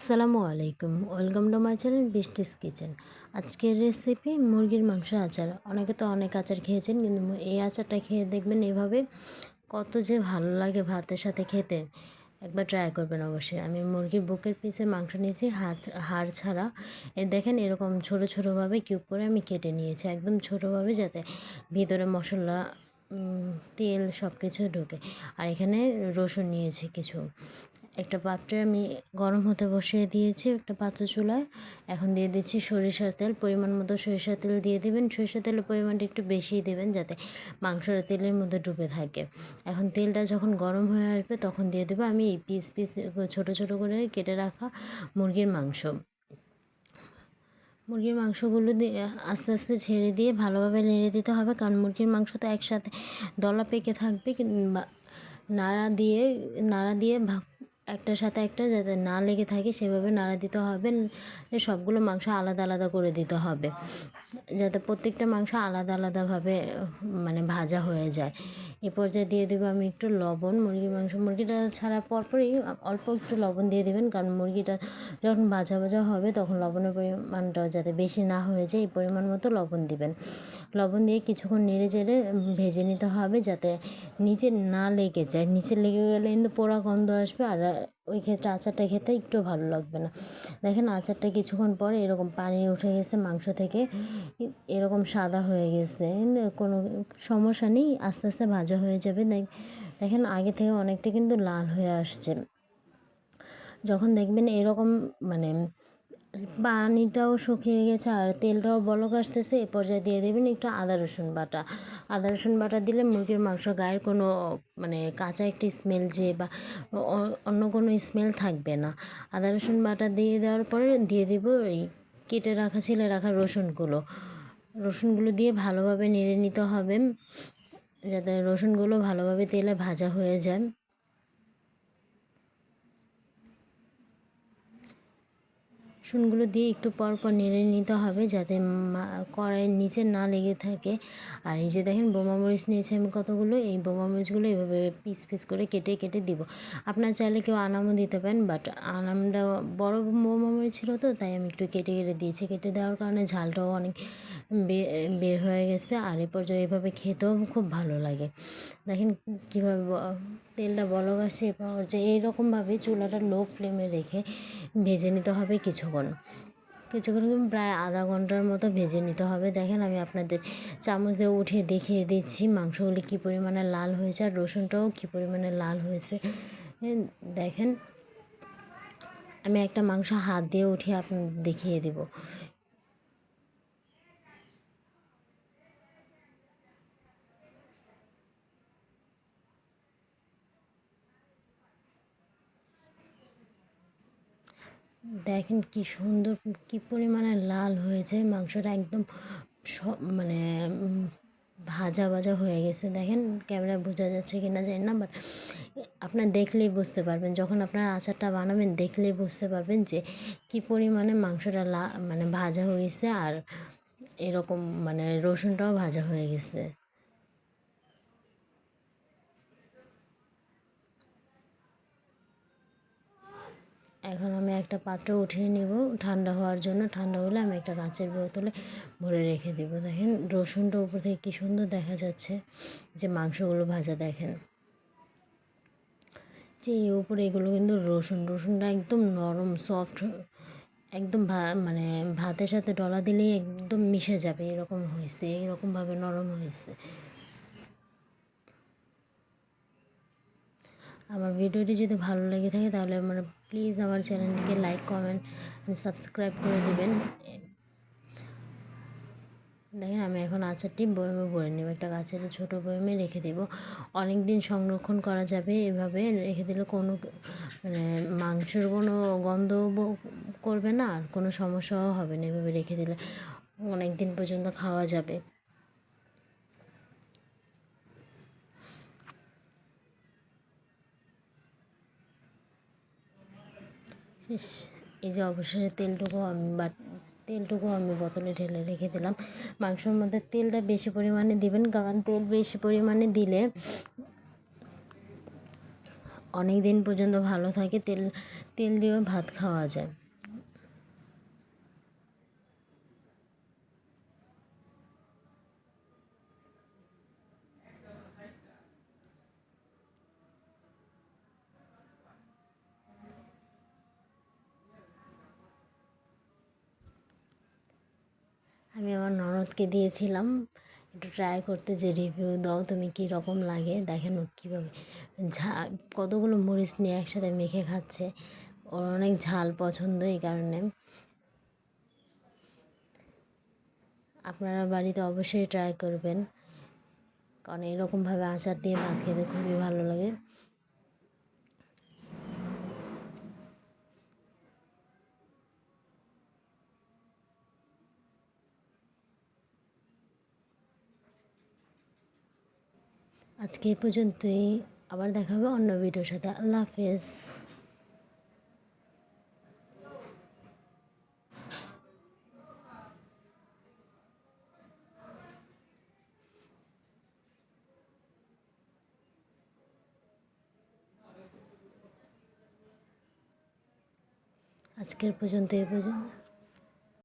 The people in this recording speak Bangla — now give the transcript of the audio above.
আসসালামু আলাইকুম। Welcome to my channel Brishti's kitchen. আজকের রেসিপি মুরগির মাংসের আচার। অনেকে তো অনেক আচার খেয়েছেন, কিন্তু এই আচারটা খেয়ে দেখবেন এভাবে কত যে ভালো লাগে ভাতের সাথে খেতে। একবার ট্রাই করবেন অবশ্যই। আমি মুরগির বুকের পিসে মাংস নিয়েছি, হাত, হাড় ছাড়া। এ দেখেন এরকম ছোটো ছোটোভাবে কিউব করে আমি কেটে নিয়েছি, একদম ছোটোভাবে যাতে ভিতরে মশলা তেল সব কিছু ঢোকে। আর এখানে রসুন নিয়েছি কিছু। একটা পাত্রে আমি গরম হতে বসিয়ে দিয়েছি একটা পাত্র চুলায়। এখন দিয়ে দিচ্ছি সরিষার তেল, পরিমাণ মতো সরিষার তেল দিয়ে দেবেন। সরিষার তেলের পরিমাণটা একটু বেশিই দেবেন যাতে মাংসটা তেলের মধ্যে ডুবে থাকে। এখন তেলটা যখন গরম হয়ে আসবে তখন দিয়ে দেবো আমি এই পিস পিস ছোটো ছোটো করে কেটে রাখা মুরগির মাংস। মুরগির মাংসগুলো দিয়ে আস্তে আস্তে ছেড়ে দিয়ে ভালোভাবে নেড়ে দিতে হবে কারণ মুরগির মাংস তো একসাথে দলা পেকে থাকবে কিংবা নাড়া দিয়ে নাড়া দিয়ে একটার সাথে একটা যাতে না লেগে থাকে সেভাবে নাড়া দিতে হবে। সবগুলো মাংস আলাদা আলাদা করে দিতে হবে। যাতে প্রত্যেকটা মাংস আলাদা আলাদাভাবে মানে ভাজা হয়ে যায়। এ পর্যায়ে দিয়ে দেবো আমি একটু লবণ। মুরগির মাংস, মুরগিটা ছাড়ার পরপরই অল্প একটু লবণ দিয়ে দেবেন, কারণ মুরগিটা যখন ভাজা ভাজা হবে তখন লবণের পরিমাণটা যাতে বেশি না হয়ে যায়, এই পরিমাণ মতো লবণ দিবেন। লবণ দিয়ে কিছুক্ষণ নেড়ে চেড়ে ভেজে নিতে হবে যাতে নিচে না লেগে যায়। নিচে লেগে গেলে কিন্তু পোড়া গন্ধ আসবে আর ওই ক্ষেত্রে আচারটা খেতে একটু ভালো লাগবে না। দেখেন আচারটা কিছুক্ষণ পরে এরকম পানি উঠে গেছে মাংস থেকে। এরকম সাদা হয়ে গেছে। কোনো সমস্যা নেই, আস্তে আস্তে ভাজা হয়ে যাবে। দেখেন আগে থেকে অনেকটা কিন্তু লাল হয়ে আসছে। যখন দেখবেন এরকম মানে পানিটাও শুকিয়ে গেছে আর তেলটাও বলক আসতেছে। এ পর্যায়ে দিয়ে দেবেন একটু আদা, রসুন বাটা। আদা, রসুন বাটা দিলে মুরগির মাংস গায়ের কোনো মানে কাঁচা একটি স্মেল যে বা অন্য কোনো স্মেল থাকবে না। আদা, রসুন বাটা দিয়ে দেওয়ার পরে দিয়ে দেব এই কেটে রাখা, ছিলে রাখা রসুনগুলো। রসুনগুলো দিয়ে ভালোভাবে নেড়ে নিতে হবে, যাতে রসুনগুলো ভালোভাবে তেলে ভাজা হয়ে যায়। রসুনগুলো দিয়ে একটু পর পর নেড়ে নিতে হবে যাতে কড়াইয়ের নিচে না লেগে থাকে। আর এই যে দেখেন বোমা মরিচ নিয়েছি আমি কতগুলো, এই বোমা মরিচগুলো এইভাবে পিস পিস করে কেটে কেটে দিব। আপনার চাইলে কেউ আনামও দিতে পারেন, বাট আনামটা বড় বোমা মরিচ ছিল তো, তাই আমি একটু কেটে কেটে দিয়েছি। কেটে দেওয়ার কারণে ঝালটাও অনেক বের হয়ে গেছে। আর এ পর্যায়ে এভাবে খেতেও খুব ভালো লাগে। দেখেন কীভাবে তেলটা বলক আসে এ পর্যায়ে। এইরকমভাবে চুলাটা লো ফ্লেমে রেখে ভেজে নিতে হবে কিছুক্ষণ। কিছুক্ষণ প্রায় আধা ঘণ্টার মতো ভেজে নিতে হবে। দেখেন আমি আপনাদের চামচ দিয়ে উঠিয়ে দেখিয়ে দিচ্ছি মাংসগুলি কী পরিমাণে লাল হয়েছে আর রসুনটাও কী পরিমাণে লাল হয়েছে। দেখেন আমি একটা মাংস হাত দিয়ে উঠিয়ে আপনাদের দেখিয়ে দেবো। দেখেন কি সুন্দর, কি পরিমাণে লাল হয়েছে। মাংসটা একদম মানে ভাজা ভাজা হয়ে গেছে। দেখেন ক্যামেরায় বোঝা যাচ্ছে কি না জানি না বাট আপনার দেখলেই বুঝতে পারবেন। যখন আপনার আচারটা বানাবেন, দেখলেই বুঝতে পারবেন যে কি পরিমাণে মাংসটা লা মানে ভাজা হয়েছে আর এরকম মানে রসুনটাও ভাজা হয়ে গেছে। এখন আমি একটা পাত্র উঠিয়ে নিব। ঠান্ডা হওয়ার জন্য। ঠান্ডা হলে আমি একটা কাঁচের বোতলে ভরে রেখে দেবো। দেখেন, রসুনটা উপর থেকে কী সুন্দর দেখা যাচ্ছে যে মাংসগুলো ভাজা, দেখেন। যে এই উপরে এগুলো কিন্তু রসুন। রসুনটা একদম নরম সফট একদম ভা মানে ভাতের সাথে ডলা দিলেই একদম মিশে যাবে। এরকম হয়েছে, এরকমভাবে নরম হয়েছে। আমার ভিডিওটি যদি ভালো লেগে থাকে তাহলে মানে প্লিজ আমার চ্যানেলটিকে লাইক, কমেন্ট সাবস্ক্রাইব করে দেবেন। দেখেন আমি এখন আচারটি বয়মে ভরে নেব, একটা গাছের ছোটো বয়মে রেখে দেব। অনেক দিন সংরক্ষণ করা যাবে এভাবে রেখে দিলে কোনো মানে মাংসের কোনো গন্ধ করবে না আর কোনো সমস্যাও হবে না এভাবে রেখে দিলে। অনেক দিন পর্যন্ত খাওয়া যাবে। এই যে অবশেষে তেলটুকু আমি বা তেলটুকু আমি বোতলে ঢেলে রেখে দিলাম। মাংসর মধ্যে তেলটা বেশি পরিমাণে দিবেন, কারণ তেল বেশি পরিমাণে দিলে অনেক দিন পর্যন্ত ভালো থাকে, তেল তেল দিয়েও ভাত খাওয়া যায়। আমি আমার ননদকে দিয়েছিলাম, একটু ট্রাই করতে যে রিভিউ দাও, তুমি কী রকম লাগে, দেখেন ও কীভাবে ঝা, কতগুলো মরিচ নিয়ে একসাথে মেখে খাচ্ছে। ওর অনেক ঝাল পছন্দ এই কারণে। আপনারা বাড়িতে অবশ্যই ট্রাই করবেন, কারণ এরকমভাবে আচার দিয়ে ভাত খেতে খুবই ভালো লাগে। আজকে এ পর্যন্তই। আবার দেখা হবে অন্য ভিডিওর সাথে। আল্লাহ হাফেজ। আজকের পর্যন্ত এ পর্যন্ত।